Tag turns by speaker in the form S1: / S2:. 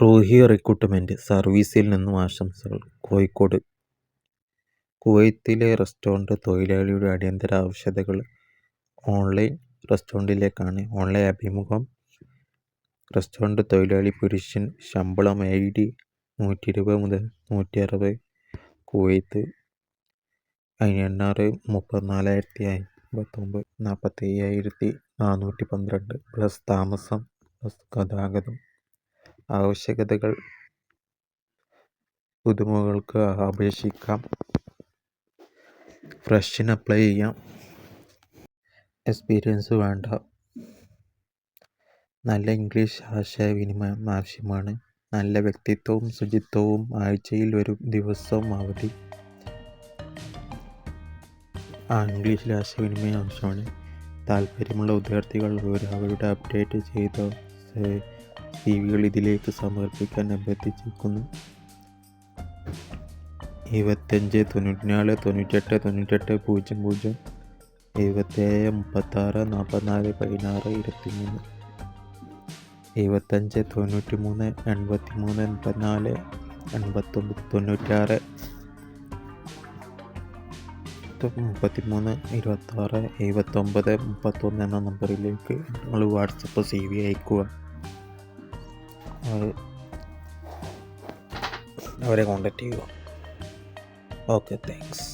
S1: Roohi recruitment സർവീസിൽ നിന്നും ആശംസകൾ. കോഴിക്കോട്. കുവൈത്തിലെ റെസ്റ്റോറന്റ് തൊഴിലാളിയുടെ അടിയന്തര ആവശ്യകതകൾ ഓൺലൈൻ റെസ്റ്റോറന്റിലേക്കാണ് ഓൺലൈൻ അഭിമുഖം. റെസ്റ്റോറന്റ് തൊഴിലാളി പുരുഷൻ ശമ്പളം ഐ ഡി നൂറ്റി ഇരുപത് മുതൽ നൂറ്റി അറുപത് കുവൈത്ത് എണ്ണാറ് മുപ്പത്തിനാലായിരത്തി അമ്പത്തൊമ്പത് നാൽപ്പത്തി അയ്യായിരത്തി നാനൂറ്റി പന്ത്രണ്ട് പ്ലസ് താമസം പ്ലസ് ഗതാഗതം. ആവശ്യകതകൾ പുതുമകൾക്ക് അപേക്ഷിക്കാം. ഫ്രഷിന് അപ്ലൈ ചെയ്യാം. എക്സ്പീരിയൻസ് വേണ്ട. നല്ല ഇംഗ്ലീഷ് ആശയവിനിമയം ആവശ്യമാണ്. നല്ല വ്യക്തിത്വവും ശുചിത്വവും ആഴ്ചയിൽ ഒരു ദിവസവും അവധി. ആ ഇംഗ്ലീഷിൽ ആശയവിനിമയം ആവശ്യമാണ്. താല്പര്യമുള്ള വിദ്യാർത്ഥികൾ അവരുടെ അപ്ഡേറ്റ് ചെയ്ത സി വികൾ ഇതിലേക്ക് സമർപ്പിക്കാൻ അഭ്യർത്ഥിച്ചിരിക്കുന്നു. എഴുപത്തഞ്ച് തൊണ്ണൂറ്റിനാല് തൊണ്ണൂറ്റെട്ട് തൊണ്ണൂറ്റെട്ട് പൂജ്യം പൂജ്യം എഴുപത്തേഴ് മുപ്പത്താറ് നാൽപ്പത്തിനാല് പതിനാറ് ഇരുപത്തിമൂന്ന്. എഴുപത്തഞ്ച് തൊണ്ണൂറ്റി മൂന്ന് എൺപത്തി മൂന്ന് എൺപത്തിനാല് എൺപത്തൊമ്പത് തൊണ്ണൂറ്റാറ് മുപ്പത്തി മൂന്ന് ഇരുപത്താറ് എഴുപത്തൊമ്പത് മുപ്പത്തൊന്ന് എന്ന നമ്പറിലേക്ക് നിങ്ങൾ വാട്സപ്പ് സി വി അയക്കുക അവരെ കോണ്ടാക്ട് ചെയ്യുക. Okay thanks